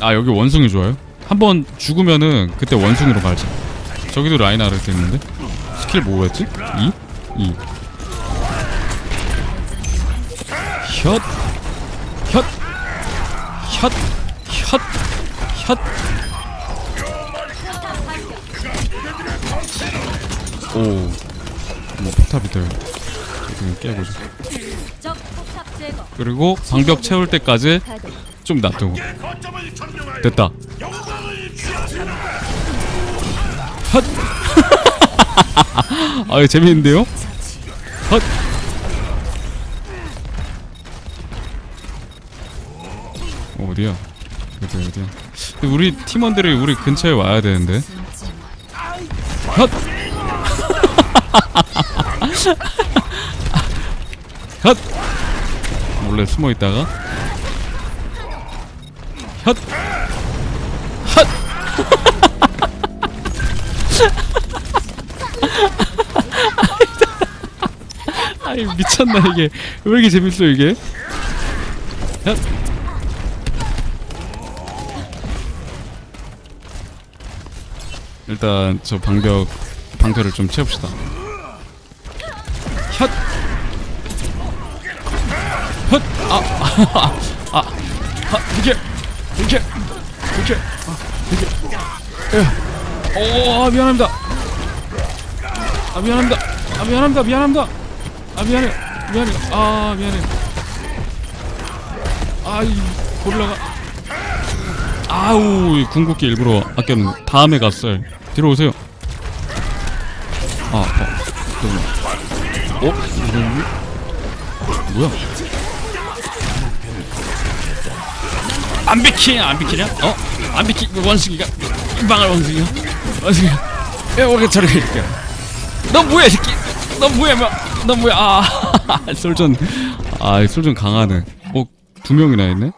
아 여기 원숭이 좋아요? 한번 죽으면은 그때 원숭이로 가자 저기도 라인하르트 있는데 스킬 뭐였지? 2? 2 혓 혓 혓 혓 혓 오, 뭐 포탑이다. 지금 깨보죠. 그리고 방벽 채울 때까지. 좀 놔두고. 됐다. 헛. 아, 재밌는데요? 헛. 어, 어디야? 어디 어디야? 근데 우리 팀원들이 우리 근처에 와야 되는데. 헛. 헛. 몰래 숨어 있다가 헛. 헛. 아이 미쳤나 이게 왜 이렇게 재밌어 이게? 헛. 일단 저 방벽 방패를 좀 채웁시다. 헛. 헛. 아. 아. 아. 이게 이게 이게 아, 이게. 에. 오, 아, 미안합니다. 아, 미안합니다. 아, 미안합니다. 미안합니다. 아, 미안해. 미안해. 아, 미안해. 아, 이 고릴라가 아우, 이 궁극기 일부러 아꼈는데 다음에 갔어요. 뒤로 오세요. 아, 어. 어? 뭐야? 안 비키냐? 안 비키냐? 어? 안 비키 원숭이가 이방할 원숭이야? 원숭이야? 야, 오게 저리 이렇게. 너 뭐야, 이 새끼? 너 뭐야, 뭐? 너 뭐야? 아, 솔전. 아, 솔전 강하네. 어, 두 명이나 있네?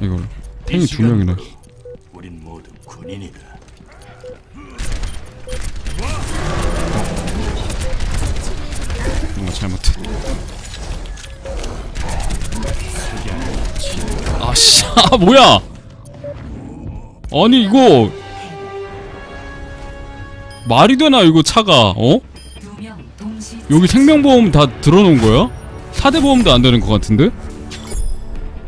이거 탱이 두 명이나. 우린 모두 군인이다. 뭔가 잘못해. 아씨, 아 뭐야? 아니 이거 말이 되나 이거 차가? 어? 여기 생명보험 다 들어놓은 거야? 사대 보험도 안 되는 것 같은데?